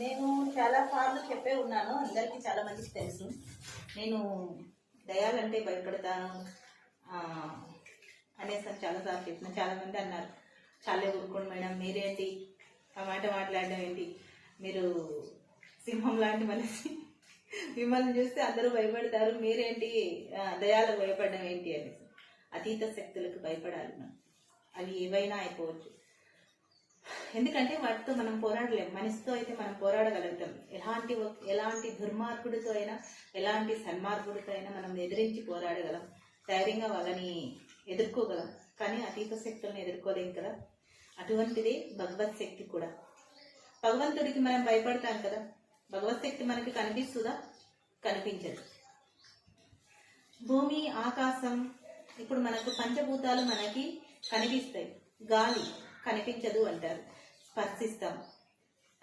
నేను చాలా సార్లు చెప్పే ఉన్నాను అందరికీ చాలా మందికి తెలుసు. నేను దయాలంటే భయపడతాను అనేసి అని చాలాసార్లు చెప్పిన చాలామంది అన్నారు. చాలే ఊరుకోండి మేడం మీరేంటి ఆ మాట మాట్లాడడం ఏంటి? మీరు సింహం లాంటి మనిషి. మిమ్మల్ని చూస్తే అందరూ భయపడతారు మీరేంటి దయాలకు భయపడడం ఏంటి అనేసి. అతీత శక్తులకు భయపడాలి మనం. అవి ఏవైనా అయిపోవచ్చు. ఎందుకంటే వాటితో మనం పోరాడలేం. మనిషితో అయితే మనం పోరాడగలుగుతాం. ఎలాంటి ఎలాంటి దుర్మార్గుడితో అయినా ఎలాంటి సన్మార్గుడితో అయినా మనం ఎదిరించి పోరాడగలం. ధైర్యంగా వాళ్ళని ఎదుర్కోగలం. కానీ అతీత శక్తులను ఎదుర్కోలేం కదా. అటువంటిదే భగవత్ శక్తి కూడా. భగవంతుడికి మనం భయపడతాం కదా. భగవత్ శక్తి మనకి కనిపిస్తుందా? కనిపించదు. భూమి ఆకాశం ఇప్పుడు మనకు పంచభూతాలు మనకి కనిపిస్తాయి. గాలి. కనిపించదు అంటారు. స్పర్శిస్తాం.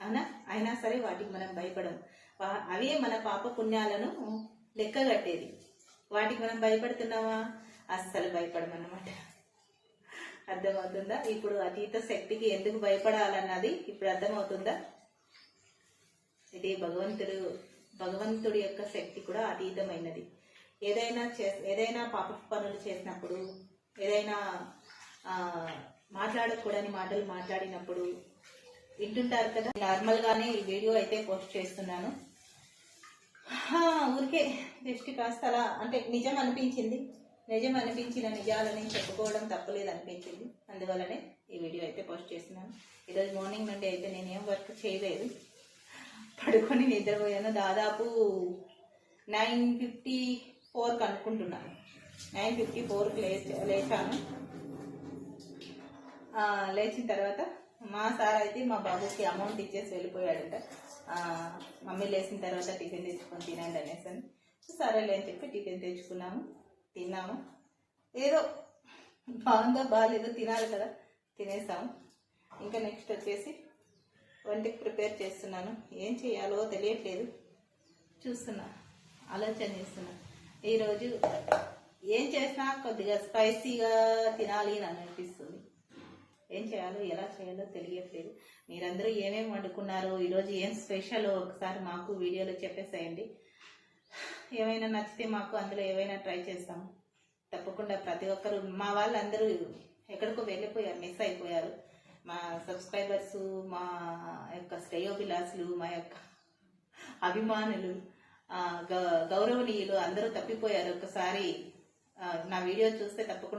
అవునా? అయినా సరే వాటికి మనం భయపడం. అవే మన పాప పుణ్యాలను లెక్కగట్టేది. వాటికి మనం భయపడుతున్నామా? అస్సలు భయపడమన్నమాట. అర్థమవుతుందా? ఇప్పుడు అతీత శక్తికి ఎందుకు భయపడాలన్నది ఇప్పుడు అర్థమవుతుందా? ఇది భగవంతుడు భగవంతుడి యొక్క శక్తి కూడా అతీతమైనది. ఏదైనా చే ఏదైనా పాప పనులు చేసినప్పుడు ఏదైనా మాట్లాడకూడని మాటలు మాట్లాడినప్పుడు వింటుంటారు కదా. నార్మల్గానే ఈ వీడియో అయితే పోస్ట్ చేస్తున్నాను. ఊరికే దృష్టి కాస్త అలా అంటే నిజం అనిపించింది. నిజం అనిపించిన నిజాలని చెప్పుకోవడం తప్పలేదు అనిపించింది. అందువల్లనే ఈ వీడియో అయితే పోస్ట్ చేస్తున్నాను. ఈరోజు మార్నింగ్ నుండి అయితే నేను వర్క్ చేయలేదు. పడుకొని నిద్రపోయాను. దాదాపు నైన్ ఫిఫ్టీ ఫోర్కి అనుకుంటున్నాను నైన్ ఫిఫ్టీ ఫోర్కి లేచి లేచాను. లేచిన తర్వాత మా సార్ అయితే మా బాబుకి అమౌంట్ ఇచ్చేసి వెళ్ళిపోయాడంట. మమ్మీ లేచిన తర్వాత టిఫిన్ తెచ్చుకొని తినండి అనేసి అని. సరేలే అని చెప్పి టిఫిన్ తెచ్చుకున్నాము తిన్నాము. ఏదో బాగుందో బాగాలేదో తినాలి కదా తినేసాము. ఇంకా నెక్స్ట్ వచ్చేసి వంటకి ప్రిపేర్ చేస్తున్నాను. ఏం చేయాలో తెలియట్లేదు. చూస్తున్నా ఆలోచన చేస్తున్నా. ఈరోజు ఏం చేసినా కొద్దిగా స్పైసీగా తినాలి అని అనిపిస్తుంది. ఏం చేయాలో ఎలా చేయాలో తెలియట్లేదు. మీరందరూ ఏమేమి వండుకున్నారు ఈరోజు ఏం స్పెషల్ ఒకసారి మాకు వీడియోలో చెప్పేసేయండి. ఏమైనా నచ్చితే మాకు అందులో ఏవైనా ట్రై చేస్తాం తప్పకుండా ప్రతి ఒక్కరు మా వాళ్ళందరూ ఎక్కడికో వెళ్ళిపోయారు మిస్ అయిపోయారు. మా సబ్స్క్రైబర్స్ మా యొక్క శ్రేయోభిలాసులు మా యొక్క అభిమానులు గౌరవనీయులు అందరూ తప్పిపోయారు. ఒకసారి నా వీడియో చూస్తే తప్పకుండా